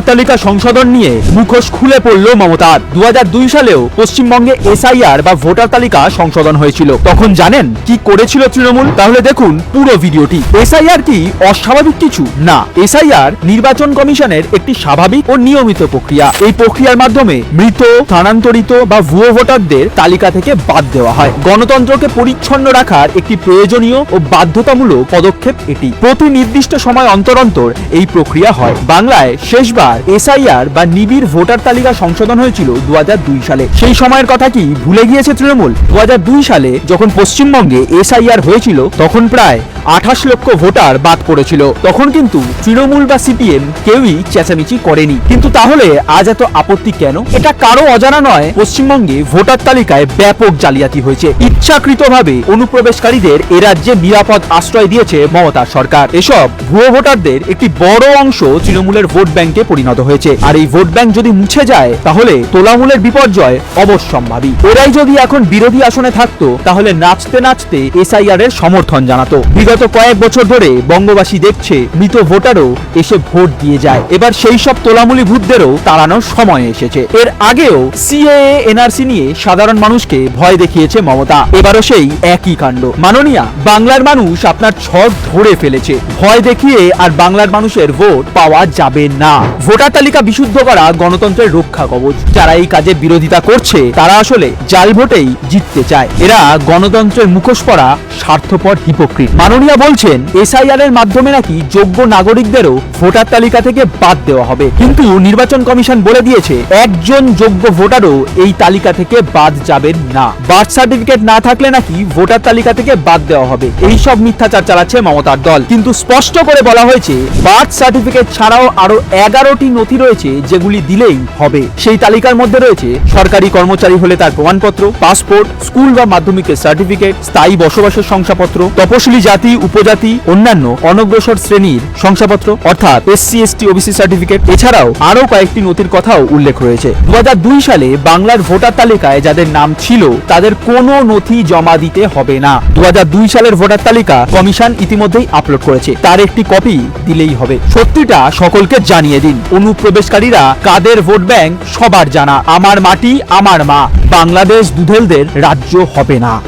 তালিকা সংশোধন নিয়ে মুখোশ খুলে পড়ল মমতার। দু হাজার দুই সালেও পশ্চিমবঙ্গে এসআইআর বা ভোটার তালিকা সংশোধন হয়েছিল। তখন জানেন কি করেছিল তৃণমূল? তাহলে দেখুন পুরো ভিডিওটি। এসআইআর কি অস্বাভাবিক কিছু? না, এসআইআর নির্বাচন কমিশনের একটি স্বাভাবিক ও নিয়মিত প্রক্রিয়া। এই প্রক্রিয়ার মাধ্যমে মৃত, স্থানান্তরিত বা ভুয়ো ভোটারদের তালিকা থেকে বাদ দেওয়া হয়। গণতন্ত্রকে পরিচ্ছন্ন রাখার একটি প্রয়োজনীয় ও বাধ্যতামূলক পদক্ষেপ এটি। প্রতি নির্দিষ্ট সময় অন্তর অন্তর এই প্রক্রিয়া হয়। বাংলায় শেষবার এসআইআর বা নিবিড় ভোটার তালিকা সংশোধন হয়েছিল দু হাজার দুই সালে। সেই সময়ের কথা কি ভুলে গিয়েছে তৃণমূল? দু সালে যখন পশ্চিমবঙ্গে এসআইআর হয়েছিল, তখন প্রায় আঠাশ লক্ষ ভোটার বাদ পড়েছিল। তখন কিন্তু তৃণমূল বা সিপিএম কেউই চেঁচামেচি করেনি। কিন্তু তাহলে আজ এত আপত্তি কেন? এটা কারও অজানা নয়। পশ্চিমবঙ্গে ভোটার তালিকায় ব্যাপক জালিয়াতি হয়েছে। ইচ্ছাকৃতভাবে অনুপ্রবেশকারীদের এ রাজ্যে নিরাপদ আশ্রয় দিয়েছে মমতা সরকার। এসব ভুয়ো ভোটারদের একটি বড় অংশ তৃণমূলের ভোট ব্যাংকে পরিণত হয়েছে। আর এই ভোট ব্যাংক যদি মুছে যায়, তাহলে তোলামূলের বিপর্যয় অবশ্যম্ভাবী। ওরাই যদি এখন বিরোধী আসনে থাকতো, তাহলে নাচতে নাচতে এসআইআর এর সমর্থন জানাতো। বিগত কয়েক বছর ধরে বঙ্গবাসী দেখছে, মৃত ভোটারও এসে ভোট দিয়ে যায়। এবার সেই সব তোলামূলী ভূতদেরও তাড়ানোর সময় এসেছে। এর আগেও সিএএ, এনআরসি নিয়ে সাধারণ মানুষকে ভয় দেখিয়েছে মমতা। এবারও সেই একই কাণ্ড। মাননীয়া, বাংলার মানুষ আপনার ছক ধরে ফেলেছে। ভয় দেখিয়ে আর বাংলার মানুষের ভোট পাওয়া যাবে না। ভোটার তালিকা বিশুদ্ধ করা গণতন্ত্রের রক্ষা কবচ। যারা এই কাজে বিরোধিতা করছে, তারা আসলে জাল ভোটেই জিততে চায়। এরা গণতন্ত্রের মুখোশ পরা স্বার্থপর হিপোক্রিট। মাননীয়া বলছেন, এসআইআর এর মাধ্যমে নাকি যোগ্য নাগরিকদেরও ভোটার তালিকা থেকে বাদ দেওয়া হবে। কিন্তু নির্বাচন কমিশন বলে দিয়েছে, একজন যোগ্য ভোটারও এই তালিকা থেকে বাদ যাবেন না। বার্থ সার্টিফিকেট না থাকলে নাকি ভোটার তালিকা থেকে বাদ দেওয়া হবে। এই সব মিথ্যাচার চালাচ্ছে মমতার দল। কিন্তু স্পষ্ট করে বলা হয়েছে, বার্থ সার্টিফিকেট ছাড়াও আরও এগারোটি নথি রয়েছে যেগুলি দিলেই হবে। সেই তালিকার মধ্যে রয়েছে, সরকারি কর্মচারী হলে তার প্রমাণপত্র, পাসপোর্ট, স্কুল বা মাধ্যমিকের সার্টিফিকেট, স্থায়ী বসবাসের শংসাপত্র, তপশিলি জাতি, উপজাতি, অন্যান্য অনগ্রসর শ্রেণির শংসাপত্র, অর্থাৎ এসসি এসটি ওবিসি সার্টিফিকেট এছাড়াও আরও কয়েকটি নথির কথাও উল্লেখ রয়েছে। দুহাজার দুই সালে বাংলার ভোটার তালিকায় যাদের নাম ছিল, তাদের কোনো নথি জমা দিতে হবে না। দুহাজার দুই সালের ভোটার তালিকা কমিশন ইতিমধ্যেই আপলোড করেছে। তার একটি কপি দিলেই হবে। সত্যিটা সকলকে জানিয়ে দিন। অনুপ্রবেশকারীরা কাদের ভোট ব্যাংক সবার জানা। আমার মাটি আমার মা। বাংলাদেশ দুধেলদের রাজ্য হবে না।